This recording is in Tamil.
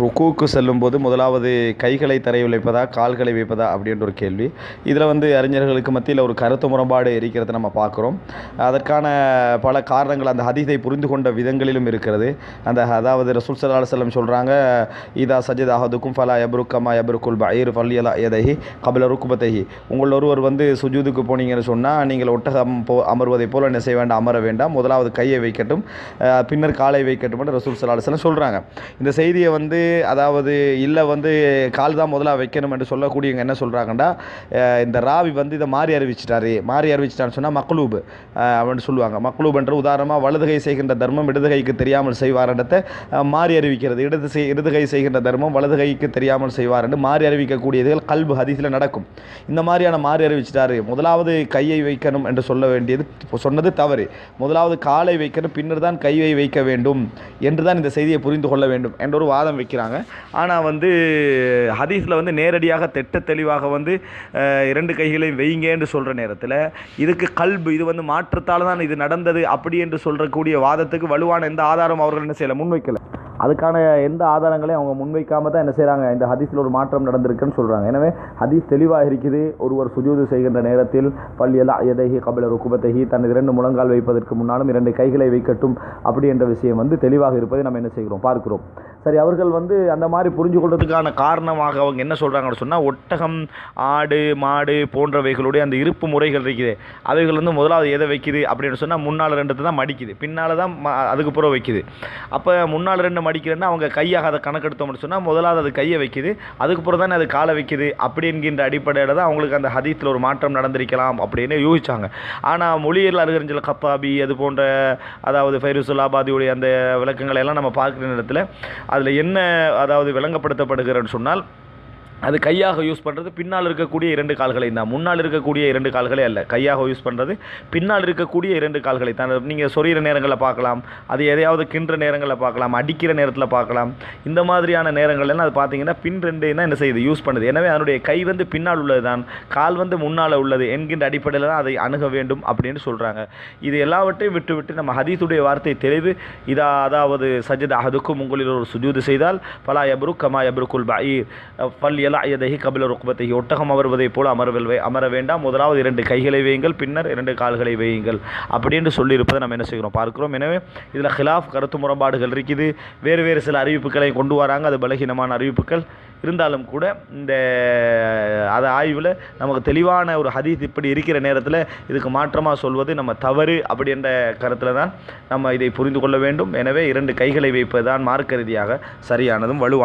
ருக்குவுக்கு செல்லும்போது முதலாவது கைகளை தரையில் வைப்பதா கால்களை வைப்பதா அப்படின்ற ஒரு கேள்வி. இதில் வந்து அறிஞர்களுக்கு மத்தியில் ஒரு கருத்து முரண்பாடு இருக்கிறத நம்ம பார்க்குறோம். அதற்கான பல காரணங்கள் அந்த ஹதீஸை புரிந்து கொண்ட விதங்களிலும் இருக்கிறது. அந்த அதாவது ரசூல் சல்லா செல்லம் சொல்கிறாங்க இதா சஜித் அஹதுக்கும் ஃபலா எபருக்கமா எபருக்குல் பயிர் ஃபல்யலா எதஹி கபில ருக்குபத்தஹி. உங்கள் ஒருவர் வந்து சுஜூதுக்கு போனீங்கன்னு சொன்னால் நீங்கள் ஒட்டகம் போ அமர்வதை போல் என்ன செய்ய வேண்டாம் அமர வேண்டாம் முதலாவது கையை வைக்கட்டும் பின்னர் காலை வைக்கட்டும் என்று ரசூல் சல்லா செல்லம் சொல்கிறாங்க இந்த செய்தியை வந்து அதாவது இல்லை வந்து கால் தான் முதலாக வைக்கணும் என்று சொல்லக்கூடியவங்க என்ன சொல்கிறாங்கன்னா இந்த ராவி வந்து இதை மாறி அறிவிச்சிட்டாரு மாறி அறிவிச்சிட்டான்னு சொன்னால் மக்லூப் அப்படின்னு சொல்லுவாங்க. மக்ளூப் என்று உதாரணமாக வலதுகை செய்கின்ற தர்மம் இடதுகைக்கு தெரியாமல் செய்வாரிடத்தை மாறி அறிவிக்கிறது. இடது செய் இடதுகை செய்கின்ற தர்மம் வலதுகைக்கு தெரியாமல் செய்வார் என்று மாறி அறிவிக்கக்கூடியதுகள் கல்பு ஹதீஸில் நடக்கும். இந்த மாதிரியான மாறி அறிவிச்சிட்டாரு. முதலாவது கையை வைக்கணும் என்று சொல்ல வேண்டியது சொன்னது தவறு. முதலாவது காலை வைக்கணும் பின்னர் தான் கையை வைக்க வேண்டும் என்று தான் இந்த செய்தியை புரிந்து கொள்ள வேண்டும் என்ற ஒரு வாதம் வைக்கிறாங்க. ஆனால் வந்து ஹதீஸில் வந்து நேரடியாக திட்ட தெளிவாக வந்து இரண்டு கைகளையும் வைங்க என்று சொல்கிற நேரத்தில் இதுக்கு கல்பு இது வந்து மாற்றத்தால் தான் இது நடந்தது அப்படி என்று சொல்கிறக்கூடிய வாதத்துக்கு வலுவான எந்த ஆதாரம் அவர்கள் என்ன செய்யலை முன்வைக்கலை. அதுக்கான எந்த ஆதாரங்களையும் அவங்க முன்வைக்காம தான் என்ன செய்கிறாங்க இந்த ஹதீஸில் ஒரு மாற்றம் நடந்திருக்குன்னு சொல்கிறாங்க எனவே ஹதீஸ் தெளிவாக இருக்குது ஒருவர் சுஜூது செய்கின்ற நேரத்தில் பல்யலா எதைஹி கபில ருக்குபத்தகி தன் இரண்டு முழங்கால் வைப்பதற்கு முன்னாலும் இரண்டு கைகளை வைக்கட்டும். அப்படி என்ற விஷயம் வந்து தெளிவாக இருப்பதை நம்ம என்ன செய்கிறோம்? பார்க்கிறோம். சரி அவர்கள் வந்து அந்த மாதிரி புரிஞ்சு கொள்றதுக்கான காரணமாக அவங்க என்ன சொல்கிறாங்கன்னு சொன்னால் ஒட்டகம் ஆடு மாடு போன்றவைகளுடைய அந்த இருப்பு முறைகள் இருக்குது. அவைகள் வந்து முதலாவது எதை வைக்குது அப்படின்னு சொன்னால் முன்னால் ரெண்டு தான் மடிக்குது. பின்னால் தான் ம- அதுக்கு பிறகு வைக்குது. அப்போ முன்னால் ரெண்டு மடிக்கிறேன்னா அவங்க கையாக அதை கணக்கெடுத்தோம்னு சொன்னால் முதலாவது அது கையை வைக்குது. அதுக்கு தானே அது காலை வைக்குது. அப்படி என்கின்ற அடிப்படையில் தான் அவங்களுக்கு அந்த ஹதீத்தில் ஒரு மாற்றம் நடந்திருக்கலாம் அப்படின்னு யூகிச்சாங்க. ஆனால் மொழியில் அருகறிஞ்சல் கப்பாபி அது போன்ற அதாவது ஃபைருசுல்லாபாதியுடைய அந்த விளக்கங்களை எல்லாம் நம்ம பார்க்குற நேரத்தில் அதில் என்ன அதாவது விளங்கப்படுத்தப்படுகிறன்னு சொன்னால் அது கையாக யூஸ் பண்ணுறது பின்னால் இருக்கக்கூடிய இரண்டு கால்களை தான். முன்னால் இருக்கக்கூடிய இரண்டு கால்களே அல்ல. கையாக யூஸ் பண்ணுறது பின்னால் இருக்கக்கூடிய இரண்டு கால்களை தான். நீங்கள் சொறிகிற நேரங்களில் பார்க்கலாம் அது எதையாவது கின்ற நேரங்களில் பார்க்கலாம் அடிக்கிற நேரத்தில் பார்க்கலாம். இந்த மாதிரியான நேரங்கள்லாம் அது பார்த்தீங்கன்னா பின் ரெண்டு தான் என்ன செய்யுது? யூஸ் பண்ணுது. எனவே அதனுடைய கை வந்து பின்னால் உள்ளது தான் கால் வந்து முன்னால் உள்ளது என்கின்ற அடிப்படையில் தான் அதை அணுக வேண்டும் அப்படின்னு சொல்கிறாங்க இது எல்லாவற்றையும் விட்டு விட்டு நம்ம ஹதீஸுடைய வார்த்தை தெளிவு. இதா அதாவது சஜித் அஹதுக்கும் உங்களில் ஒரு சுஜூது செய்தால் பலா எப்ரு கமா எப்ருக்குல் பஈர் பல் எலா எதஹி கபில ருக்பத்தை ஒட்டகம் அமர்வதைப் போல் அமர்வில் அமர வேண்டாம். முதலாவது இரண்டு கைகளை வையுங்கள் பின்னர் இரண்டு கால்களை வையுங்கள். அப்படின்னு சொல்லியிருப்பதை நம்ம என்ன செய்கிறோம்? பார்க்கிறோம். எனவே இதில் ஹிலாஃப் கருத்து முரண்பாடுகள் இருக்குது. வேறு வேறு சில அறிவிப்புகளை கொண்டு வராங்க. அது பலகீனமான அறிவிப்புகள். இருந்தாலும் கூட இந்த அதை ஆய்வில் நமக்கு தெளிவான ஒரு ஹதீஸ் இப்படி இருக்கிற நேரத்தில் இதுக்கு மாற்றமாக சொல்வது நம்ம தவறு அப்படின்ற கருத்தில் தான் நம்ம இதை புரிந்து கொள்ள வேண்டும். எனவே இரண்டு கைகளை வைப்பதுதான் மார்க்க ரீதியாக சரியானதும் வலுவானது